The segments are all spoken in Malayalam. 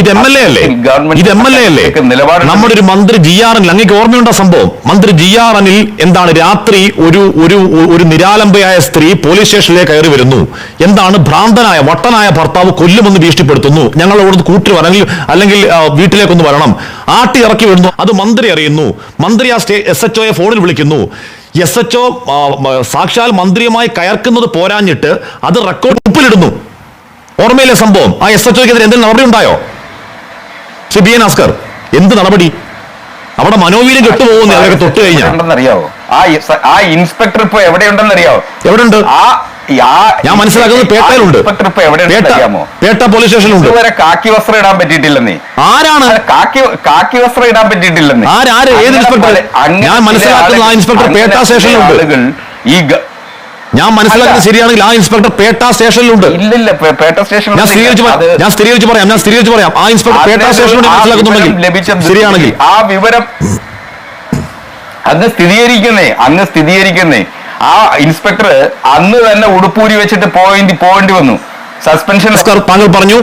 ഇത് എം എൽ എ അല്ലേ? ഇത് എം എൽ എ അല്ലേ? നമ്മുടെ ഒരു മന്ത്രി ജി ആർ അനിൽ അങ്ങേക്ക് ഓർമ്മയുണ്ടോ സംഭവം? മന്ത്രി ജി ആർ അനിൽ എന്താണ് രാത്രി ഒരു ഒരു ഒരു നിരാലംബയായ സ്ത്രീ പോലീസ് സ്റ്റേഷനിലേക്ക് കയറി വരുന്നു. എന്താണ് ഭ്രാന്തനായ വട്ടനായ ഭർത്താവ് കൊല്ലുമെന്ന് ഭീഷണിപ്പെടുത്തുന്നു. ഞങ്ങൾ അവിടുന്ന് കൂട്ടി വരണമെങ്കിൽ അല്ലെങ്കിൽ വീട്ടിലേക്കൊന്ന് വരണം. ആട്ടി ഇറക്കി വിടുന്നു. അത് മന്ത്രി അറിയുന്നു. മന്ത്രി ആ സ്റ്റേ എസ് എച്ച് ഒയെ ഫോണിൽ വിളിക്കുന്നു. എസ് എച്ച് ഒ സാക്ഷാൽ മന്ത്രിയുമായി കയർക്കുന്നത് പോരാഞ്ഞിട്ട് അത് റെക്കോർഡ് ഉപ്പിലിടുന്നു ഓർമ്മയിലെ സംഭവം? ആ എസ് എച്ച് ഒക്കെതിരെ എന്തെങ്കിലും നടപടി ഉണ്ടായോ? എൻ ആസ്കർ എന്ത് നടപടി? അവിടെ മനോവീര്യം കെട്ടുപോകുന്നു അവരൊക്കെ തൊട്ട് കഴിഞ്ഞാൽ ആ ഇൻസ്പെക്ടർ ഇപ്പൊ എവിടെയുണ്ടെന്നറിയാവോ? എവിടെയുണ്ട്? ആ ആ- ഞാൻ മനസ്സിലാക്കുന്നത് പേട്ടയിലുണ്ട്. പേട്ട പോലീസ് സ്റ്റേഷനിലുണ്ട് ഇതുവരെ കാക്കി വസ്ത്രം ഇടാൻ പറ്റിയിട്ടില്ലെന്നേ. ആരാണ്? അല്ല, കാക്കി കാക്കി വസ്ത്രം ഇടാൻ പറ്റിയിട്ടില്ലെന്നേ. ആരാര്? ഏത് അങ്ങനെ ഇൻസ്പെക്ടർ? പല- അങ്ങനെ ഞാൻ മനസ്സിലാക്കുന്നത് ആ ഇൻസ്പെക്ടർ പേട്ട സ്റ്റേഷനിലുണ്ട്. ആളുകൾ ഈ ഗ- ഞാൻ മനസ്സിലാക്കുന്നത് ശരിയാണെങ്കിൽ ആ ഇൻസ്പെക്ടർ പേട്ട സ്റ്റേഷനിലുണ്ട്. ഇല്ലില്ല പേട്ട ഞാൻ സ്ഥിരീകരിച്ച് പറയാം ഞാൻ സ്ഥിരീകരിച്ച് പറയാം ഞാൻ സ്ഥിരീകരിച്ച് പറയാം. ആ ഇൻസ്പെക്ടർ പേട്ട സ്റ്റേഷനിൽ മനസ്സിലാക്കുന്നുണ്ടെങ്കിൽ ശരിയാണെങ്കിൽ. ആ വിവരം അങ്ങ് സ്ഥിരീകരിക്കുന്നേ അങ്ങ് സ്ഥിരീകരിക്കുന്നേ. ആ ഇൻസ്പെക്ടർ അന്ന് തന്നെ ഉടുപ്പൂരി വെച്ചിട്ട് പോയിന്റ് പോകേണ്ടി വന്നു. സസ്പെൻഷൻ താങ്കൾ പറഞ്ഞു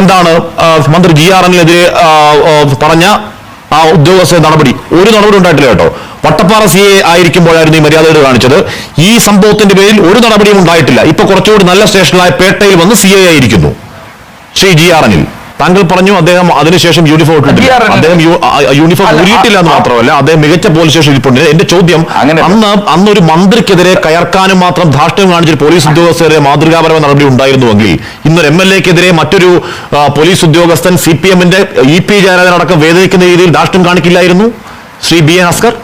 എന്താണ് മന്ത്രി ജി ആർ ആ, പറഞ്ഞ ആ ഉദ്യോഗസ്ഥ നടപടി. ഒരു നടപടി ഉണ്ടായിട്ടില്ല കേട്ടോ. വട്ടപ്പാറ സി എ ആയിരിക്കുമ്പോഴായിരുന്നു ഈ മര്യാദകൾ കാണിച്ചത്. ഈ സംഭവത്തിന്റെ പേരിൽ ഒരു നടപടിയും ഉണ്ടായിട്ടില്ല. ഇപ്പൊ കുറച്ചുകൂടി നല്ല സ്റ്റേഷനിലായ പേട്ടയിൽ വന്ന് സി എ ആയിരിക്കുന്നു. ശ്രീ ജി ആർ എനിൽ താങ്കൾ പറഞ്ഞു അദ്ദേഹം അതിനുശേഷം യൂണിഫോം ഇട്ടിട്ടില്ല. അദ്ദേഹം യൂണിഫോം ഊരിയിട്ടില്ല എന്ന് മാത്രമല്ല അദ്ദേഹം മികച്ച പോലീസ് സ്റ്റേഷൻ ഇരിപ്പുണ്ട്. എന്റെ ചോദ്യം അന്ന് അന്ന് ഒരു മന്ത്രിക്കെതിരെ കയർക്കാനും മാത്രം ധാർഷ്ട്യം കാണിച്ചൊരു പോലീസ് ഉദ്യോഗസ്ഥരെ മാതൃകാപരമായ നടപടി ഉണ്ടായിരുന്നുവെങ്കിൽ ഇന്നൊരു എം എൽ എക്കെതിരെ മറ്റൊരു പോലീസ് ഉദ്യോഗസ്ഥൻ സി പി എമ്മിന്റെ ഇ പി ജയരാജനടക്കം വേദനിക്കുന്ന രീതിയിൽ ധാർഷ്ട്യം കാണിക്കില്ലായിരുന്നു? ശ്രീ ബി എൻ അസ്കർ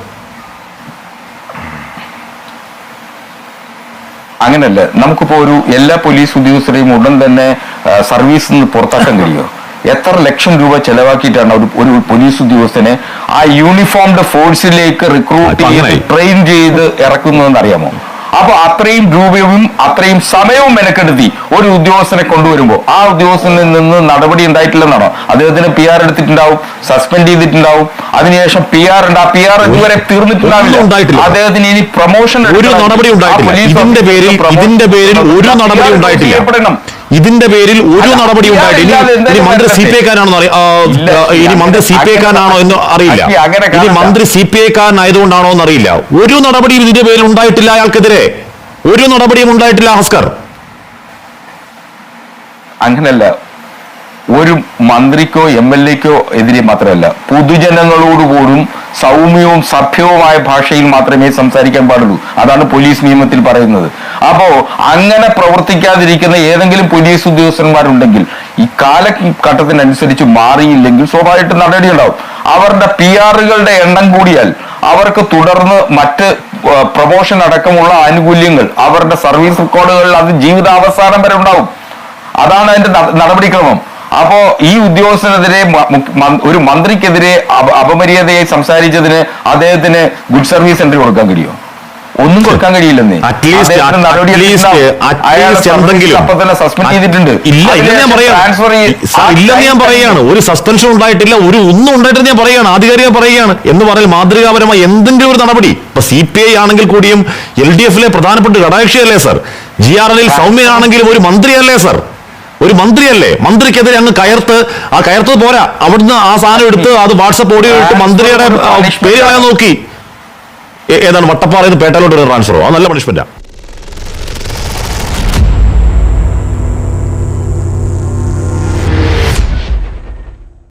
അങ്ങനല്ല. നമുക്കിപ്പോ ഒരു എല്ലാ പോലീസ് ഉദ്യോഗസ്ഥരെയും ഉടൻ തന്നെ സർവീസിൽ നിന്ന് പുറത്താക്കാൻ കഴിയുമോ എത്ര ലക്ഷം രൂപ ചെലവാക്കിയിട്ടാണ് ഒരു ഒരു പോലീസ് ഉദ്യോഗസ്ഥനെ ആ യൂണിഫോംഡ് ഫോഴ്സിലേക്ക് റിക്രൂട്ട് ചെയ്ത് ട്രെയിൻ ചെയ്ത് ഇറക്കുന്നതെന്ന് അറിയാമോ അപ്പൊ അത്രയും രൂപയും അത്രയും സമയവും മെനക്കെടുത്തി ഒരു ഉദ്യോഗസ്ഥനെ കൊണ്ടുവരുമ്പോൾ ആ ഉദ്യോഗസ്ഥനിൽ നിന്ന് നടപടി ഉണ്ടായിട്ടില്ലെന്നാണോ അദ്ദേഹത്തിന് പി ആർ എടുത്തിട്ടുണ്ടാവും സസ്പെൻഡ് ചെയ്തിട്ടുണ്ടാവും. അതിനുശേഷം പി ആർ ഉണ്ട്. ആ പി ആർ ഇതുവരെ തീർന്നിട്ടുണ്ടാവില്ല. അദ്ദേഹത്തിന് ഇനി പ്രൊമോഷൻ ഒരു നടപടി ഉണ്ടായിട്ടില്ല. ഇതിന്റെ പേരിൽ ഇതിന്റെ പേരിൽ ഒരു നടപടി ഉണ്ടായിട്ടില്ല. ഇതിന്റെ പേരിൽ ഒരു നടപടി ഉണ്ടായിട്ടില്ല. ഇനി- മന്ത്രി സി പി ഐക്കാരാണെന്ന് ഇനി മന്ത്രി സി പി ഐക്കാരനാണോ എന്ന് അറിയില്ല. ഇനി മന്ത്രി സി പി ഐക്കാരനായതുകൊണ്ടാണോ എന്ന് അറിയില്ല. ഒരു നടപടിയും ഇതിന്റെ പേരിൽ ഉണ്ടായിട്ടില്ല അയാൾക്കെതിരെ. ഒരു നടപടിയും ഉണ്ടായിട്ടില്ല ഹസ്കർ. അങ്ങനല്ല. ഒരു മന്ത്രിക്കോ എം എൽ എക്കോ എതിരെ മാത്രമല്ല. പൊതുജനങ്ങളോട് പോലും സൗമ്യവും സഭ്യവുമായ ഭാഷയിൽ മാത്രമേ സംസാരിക്കാൻ പാടുള്ളൂ. അതാണ് പോലീസ് നിയമത്തിൽ പറയുന്നത്. അപ്പോ അങ്ങനെ പ്രവർത്തിക്കാതിരിക്കുന്ന ഏതെങ്കിലും പോലീസ് ഉദ്യോഗസ്ഥന്മാരുണ്ടെങ്കിൽ ഈ കാലഘട്ടത്തിനനുസരിച്ച് മാറിയില്ലെങ്കിൽ സ്വാഭാവികമായിട്ട് നടപടിയുണ്ടാവും അവരുടെ പി ആറുകളുടെ എണ്ണം കൂടിയാൽ അവർക്ക് തുടർന്ന് മറ്റ് പ്രൊമോഷൻ അടക്കമുള്ള ആനുകൂല്യങ്ങൾ അവരുടെ സർവീസ് റെക്കോർഡുകളിൽ അത് ജീവിതാവസാനം വരെ ഉണ്ടാവും. അതാണ് അതിന്റെ നടപടിക്രമം. അപ്പോ ഈ ഉദ്യോഗസ്ഥനെതിരെ ഒരു മന്ത്രിക്കെതിരെ അപ- അപമര്യാദയായി സംസാരിച്ചതിന് അദ്ദേഹത്തിന് ഗുഡ് സർവീസ് സെന്റർ കൊടുക്കാൻ കഴിയുമോ? ഒന്നും കൊടുക്കാൻ കഴിയില്ലെന്നേ. ഇല്ലെന്ന് ഞാൻ പറയാണ്. ഒരു സസ്പെൻഷൻ ഉണ്ടായിട്ടില്ല ഒരു ഒന്നും ഉണ്ടായിട്ടില്ല ഞാൻ പറയാണ്. ആധികാരികം പറയുകയാണ്. എന്ന് പറഞ്ഞാൽ മാതൃകാപരമായ എന്തെങ്കിലും ഒരു നടപടി. ഇപ്പൊ സി പി ഐ ആണെങ്കിൽ കൂടിയും എൽ ഡി എഫിലെ പ്രധാനപ്പെട്ട ഘടകകക്ഷിയല്ലേ സർ ജി ആർ എല്ലിൽ സൗമ്യനാണെങ്കിലും ഒരു മന്ത്രിയല്ലേ സർ ഒരു മന്ത്രിയല്ലേ? മന്ത്രിക്കെതിരെ അങ്ങ് കയർത്ത് ആ കയർത്തത് പോരാ. അവിടുന്ന് ആ സാധനം എടുത്ത് അത് വാട്സപ്പ് ഓഡിയോ ഇട്ട് മന്ത്രിയുടെ പേര് കളയാൻ നോക്കി. ഏതാണ് വട്ടപ്പാറയിൽ നിന്ന് പേട്ടയിലോട്ട് ട്രാൻസ്ഫറോ അത് നല്ല പണിഷ്മെന്റാ